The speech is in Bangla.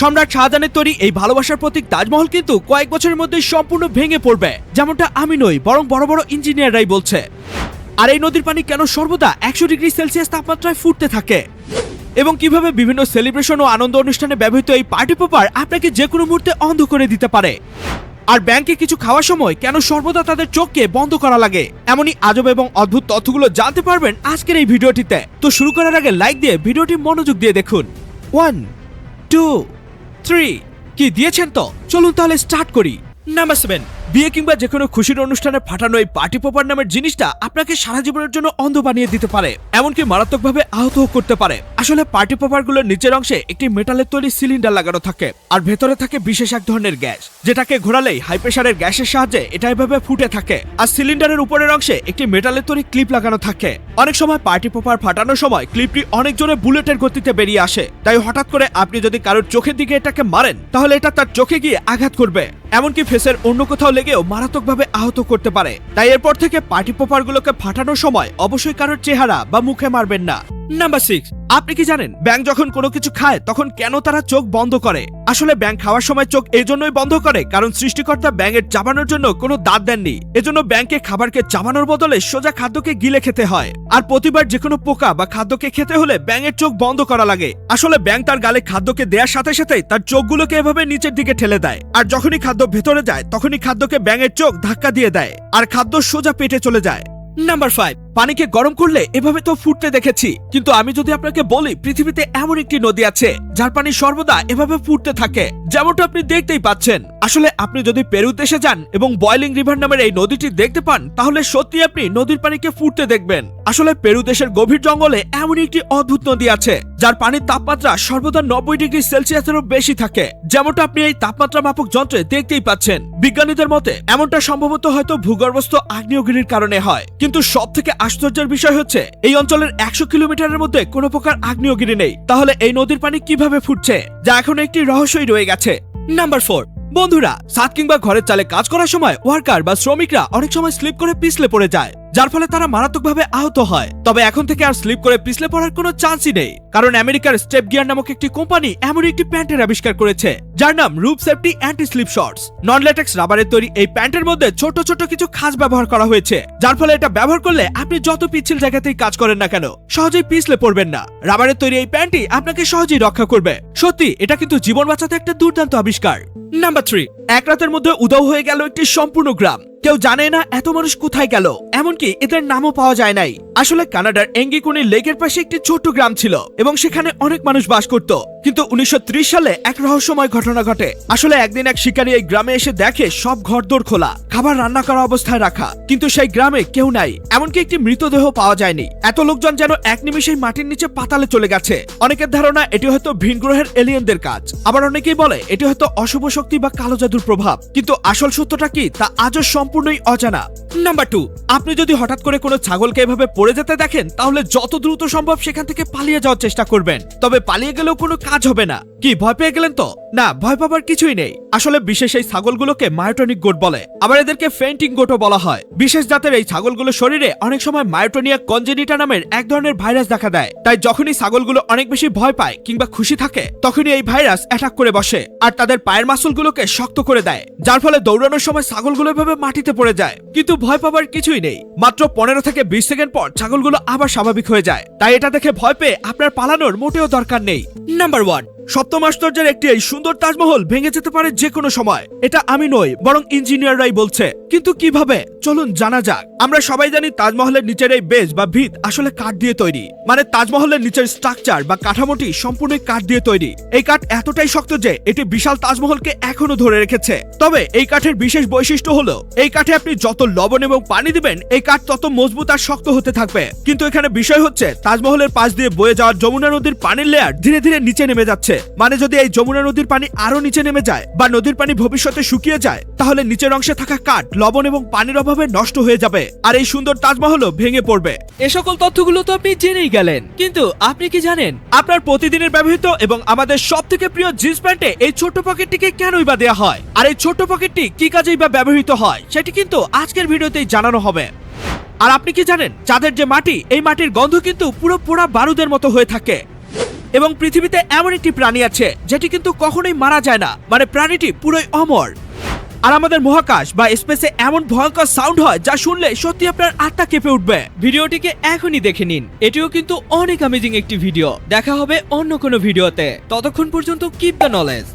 সম্রাট শাহজাহানের তৈরি এই ভালোবাসার প্রতীক তাজমহল কিন্তু কয়েক বছরের মধ্যে সম্পূর্ণ ভেঙে পড়বে, যেমনটা আমি নই, বরং বড় বড় ইঞ্জিনিয়াররাই বলছে। আর এই নদীর পানি কেন সর্বদা একশো ডিগ্রি সেলসিয়াস তাপমাত্রায় ফুটতে থাকে? এবং কীভাবে বিভিন্ন সেলিব্রেশন ও আনন্দ অনুষ্ঠানে ব্যবহৃত এই পার্টি পেপার আপনাকে যে কোনো মুহূর্তে অন্ধ করে দিতে পারে। আর ব্যাংকে কিছু খাওয়ার সময় কেন সর্বদা তাদের চোখকে বন্ধ করা লাগে? এমনই আজব এবং অদ্ভুত তথ্যগুলো জানতে পারবেন আজকের এই ভিডিওটিতে। তো শুরু করার আগে লাইক দিয়ে ভিডিওটি মনোযোগ দিয়ে দেখুন। ওয়ান টু থ্রি কি দিয়েছেন তো? চলুন তাহলে স্টার্ট করি। নাম্বার সেভেন বিয়ে কিংবা যে কোনো খুশির অনুষ্ঠানে ফাটানো এই পার্টি পপার নামের জিনিসটা আপনাকে সারা জীবনের জন্য অন্ধ বানিয়ে দিতে পারে। এমনকি মারাত্মকভাবে আহত করতে পারে। আসলে পার্টি পপারগুলোর নিচের অংশে একটি মেটালের তৈরি সিলিন্ডার লাগানো থাকে আর ভেতরে থাকে বিশেষ এক ধরনের গ্যাস, যেটাকে ঘোরালেই হাই প্রেসারের গ্যাসের সাহায্যে এটা এভাবে ফুটে থাকে। আর সিলিন্ডারের উপরের অংশে একটি মেটালের তৈরি ক্লিপ লাগানো থাকে। অনেক সময় পার্টি পপার ফাটানোর সময় ক্লিপটি অনেক জোরে বুলেটের গতিতে বেরিয়ে আসে। তাই হঠাৎ করে আপনি যদি কারোর চোখের দিকে এটাকে মারেন, তাহলে এটা তার চোখে গিয়ে আঘাত করবে। এমনকি ফেসের অন্য কোথাও লেগেও মারাত্মকভাবে আহত করতে পারে। তাই এরপর থেকে পার্টি পপারগুলোকে ফাটানোর সময় অবশ্যই কারোর চেহারা বা মুখে মারবেন না। নাম্বার সিক্স আপনি কি জানেন ব্যাং যখন কোনো কিছু খায়, তখন কেন তারা চোখ বন্ধ করে? আসলে ব্যাং খাওয়ার সময় চোখ এই জন্যই বন্ধ করে, কারণ সৃষ্টিকর্তা ব্যাঙের চাবানোর জন্য কোনো দাঁত দেননি। এজন্য ব্যাংকে খাবারকে চাবানোর বদলে সোজা খাদ্যকে গিলে খেতে হয়। আর প্রতিবার যে কোনো পোকা বা খাদ্যকে খেতে হলে ব্যাঙের চোখ বন্ধ করা লাগে। আসলে ব্যাং তার গালে খাদ্যকে দেওয়ার সাথে সাথেই তার চোখগুলোকে এভাবে নিচের দিকে ঠেলে দেয়। আর যখনই খাদ্য ভেতরে যায়, তখনই খাদ্যকে ব্যাঙের চোখ ধাক্কা দিয়ে দেয়। আর খাদ্য সোজা পেটে চলে যায়। নাম্বার ফাইভ পানিকে গরম করলে এভাবে তো ফুটতে দেখেছি। কিন্তু আমি যদি আপনাকে বলি, পৃথিবীতে এমন একটি নদী আছে, যার পানি সর্বদা এভাবে ফুটতে থাকে। যেমনটা আপনি দেখতেই পাচ্ছেন। আসলে আপনি যদি পেরু দেশে যান এবং বয়লিং রিভার নামের এই নদীটি দেখতে পান, তাহলে সত্যি আপনি নদীর পানিকে ফুটতে দেখবেন। আসলে পেরু দেশের গভীর জঙ্গলে এমন একটি অদ্ভুত নদী আছে যার পানির তাপমাত্রা সর্বদা নব্বই ডিগ্রি সেলসিয়াসেরও বেশি থাকে। যেমনটা আপনি এই তাপমাত্রা মাপক যন্ত্রে দেখতেই পাচ্ছেন। বিজ্ঞানীদের মতে, এমনটা সম্ভবত হয়তো ভূগর্ভস্থ আগ্নেয়গিরির কারণে হয়। কিন্তু সব থেকে আশ্চর্যের বিষয় হচ্ছে, এই অঞ্চলের একশো কিলোমিটারের মধ্যে কোনো প্রকার আগ্নেয়গিরি নেই। তাহলে এই নদীর পানি কীভাবে ফুটছে, যা এখন একটি রহস্যই রয়ে গেছে? Number four. বন্ধুরা সাত কিংবা ঘরের চালে কাজ করার সময় ওয়ার্কার বা শ্রমিকরা অনেক সময় স্লিপ করে পিছলে পড়ে যায়। যার ফলে তারা মারাত্মকভাবে আহত হয়। তবে এখন থেকে আর স্লিপ করে পিছলে পড়ার কোনো চান্সই নেই। কারণ আমেরিকার স্টেপ গিয়ার নামক একটি কোম্পানি এমন একটি প্যান্টের আবিষ্কার করেছে, যার নাম রুপ safety anti slip shorts. Non latex রাবারের তৈরি এই প্যান্টের মধ্যে ছোট ছোট কিছু খাঁজ ব্যবহার করা হয়েছে, যার ফলে এটা ব্যবহার করলে আপনি যত পিচ্ছিল জায়গাতেই কাজ করেন না কেন, সহজেই পিছলে পড়বেন না। রাবারের তৈরি এই প্যান্টটি আপনাকে সহজেই রক্ষা করবে। সত্যি, এটা কিন্তু জীবন বাঁচাতে একটা দুর্দান্ত আবিষ্কার। নাম্বার থ্রি এক রাতের মধ্যে উদাও হয়ে গেল একটি সম্পূর্ণ গ্রাম। কেউ জানে না এত মানুষ কোথায় গেল, এমনকি এদের নামও পাওয়া যায় নাই। আসলে কানাডার এঙ্গিকুনি লেকের পাশে একটি ছোট্ট গ্রাম ছিল, এবং সেখানে অনেক মানুষ বাস করত। কিন্তু উনিশশো ত্রিশ সালে এক রহস্যময় ঘটনা ঘটে। আসলে একদিন এক শিকারী এই গ্রামে এসে দেখে সব ঘরদোর খোলা, খাবার রান্না করা অবস্থায় রাখা। কিন্তু সেই গ্রামে কেউ নাই, এমনকি একটি মৃতদেহ পাওয়া যায়নি। এত লোকজন যেন এক নিমিষেই মাটির নিচে পাতালে চলে গেছে। অনেকের ধারণা এটি হয়তো ভিন গ্রহের এলিয়েনদের কাজ। আবার অনেকেই বলে, এটি হয়তো অশুভ শক্তি বা কালো জাদুর প্রভাব। কিন্তু আসল সত্যটা কি, তা আজও সম্পূর্ণই অজানা। নাম্বার টু আপনি যদি হঠাৎ করে কোনো ছাগলকে এভাবে পড়ে যেতে দেখেন, তাহলে যত দ্রুত সম্ভব সেখান থেকে পালিয়ে যাওয়ার চেষ্টা করবেন। তবে পালিয়ে গেলেও কোনো কাজ হবে না। কি, ভয় পেয়ে গেলেন তো? না, ভয় পাবার কিছুই নেই। আসলে বিশেষ এই ছাগলগুলোকে মায়োটনিক গোট বলে। আবার এদেরকে ফেন্টিং গোটও বলা হয়। বিশেষ জাতের এই ছাগলগুলো শরীরে অনেক সময় মায়োটোনিয়া কনজেনিটা নামের এক ধরনের ভাইরাস দেখা দেয়। তাই যখনই ছাগলগুলো অনেক বেশি ভয় পায় কিংবা খুশি থাকে, তখনই এই ভাইরাস অ্যাটাক করে বসে আর তাদের পায়ের মাসুলগুলোকে শক্ত করে দেয়, যার ফলে দৌড়ানোর সময় ছাগলগুলো এভাবে মাটিতে পড়ে যায়। কিন্তু ভয় পাবার কিছুই নেই। মাত্র পনেরো থেকে বিশ সেকেন্ড পর ছাগলগুলো আবার স্বাভাবিক হয়ে যায়। তাই এটা দেখে ভয় পেয়ে আপনার পালানোর মোটেও দরকার নেই। নাম্বার ওয়ান সপ্তম আশ্চর্যের একটি এই সুন্দর তাজমহল ভেঙে যেতে পারে যে কোনো সময়। এটা আমি নই, বরং ইঞ্জিনিয়াররাই বলছে। কিন্তু কীভাবে? চলুন জানা যাক। আমরা সবাই জানি তাজমহলের নিচের এই বেজ বা ভিত আসলে কাঠ দিয়ে তৈরি। মানে তাজমহলের নিচের স্ট্রাকচার বা কাঠামোটি সম্পূর্ণ কাঠ দিয়ে তৈরি। এই কাঠ এতটাই শক্ত যে এটি বিশাল তাজমহলকে এখনও ধরে রেখেছে। তবে এই কাঠের বিশেষ বৈশিষ্ট্য হলো, এই কাঠে আপনি যত লবণ এবং পানি দিবেন, এই কাঠ তত মজবুত আর শক্ত হতে থাকবে। কিন্তু এখানে বিষয় হচ্ছে, তাজমহলের পাশ দিয়ে বয়ে যাওয়া যমুনা নদীর পানির লেয়ার ধীরে ধীরে নিচে নেমে যাচ্ছে। মানে যদি এই যমুনা নদীর পানি আরও নিচে নেমে যায় বা নদীর পানি ভবিষ্যতে শুকিয়ে যায়, তাহলে নিচের অংশে থাকা কাঠ, লবণ এবং পানির অভাবে নষ্ট হয়ে যাবে। আর এই সুন্দর তাজমহলও ভেঙে পড়বে। এ সকল তথ্যগুলো তো আপনি জেনেই গেলেন। কিন্তু আপনি কি জানেন, আপনার প্রতিদিনের ব্যবহৃত এবং আমাদের সব থেকে প্রিয় জিন্স প্যান্টে এই ছোট্ট পকেটটিকে কেনই বা দেওয়া হয়? আর এই ছোট্ট পকেটটি কি কাজেই বা ব্যবহৃত হয়, সেটি কিন্তু আজকের ভিডিওতেই জানানো হবে। আর আপনি কি জানেন, চাঁদের যে মাটি, এই মাটির গন্ধ কিন্তু পুরো পোড়া বারুদের মতো হয়ে থাকে। এবং পৃথিবীতে এমন একটি প্রাণী আছে, যেটি কিন্তু কখনোই মারা যায় না। মানে প্রাণীটি পুরোই অমর। আর আমাদের মহাকাশ বা স্পেসে এমন ভয়ঙ্কর সাউন্ড হয়, যা শুনলে সত্যি আপনার আত্মা কেঁপে উঠবে। ভিডিওটিকে এখনই দেখে নিন। এটিও কিন্তু অনেক অ্যামেজিং একটি ভিডিও দেখা হবে অন্য কোনো ভিডিওতে। ততক্ষণ পর্যন্ত কিপ দ্য নলেজ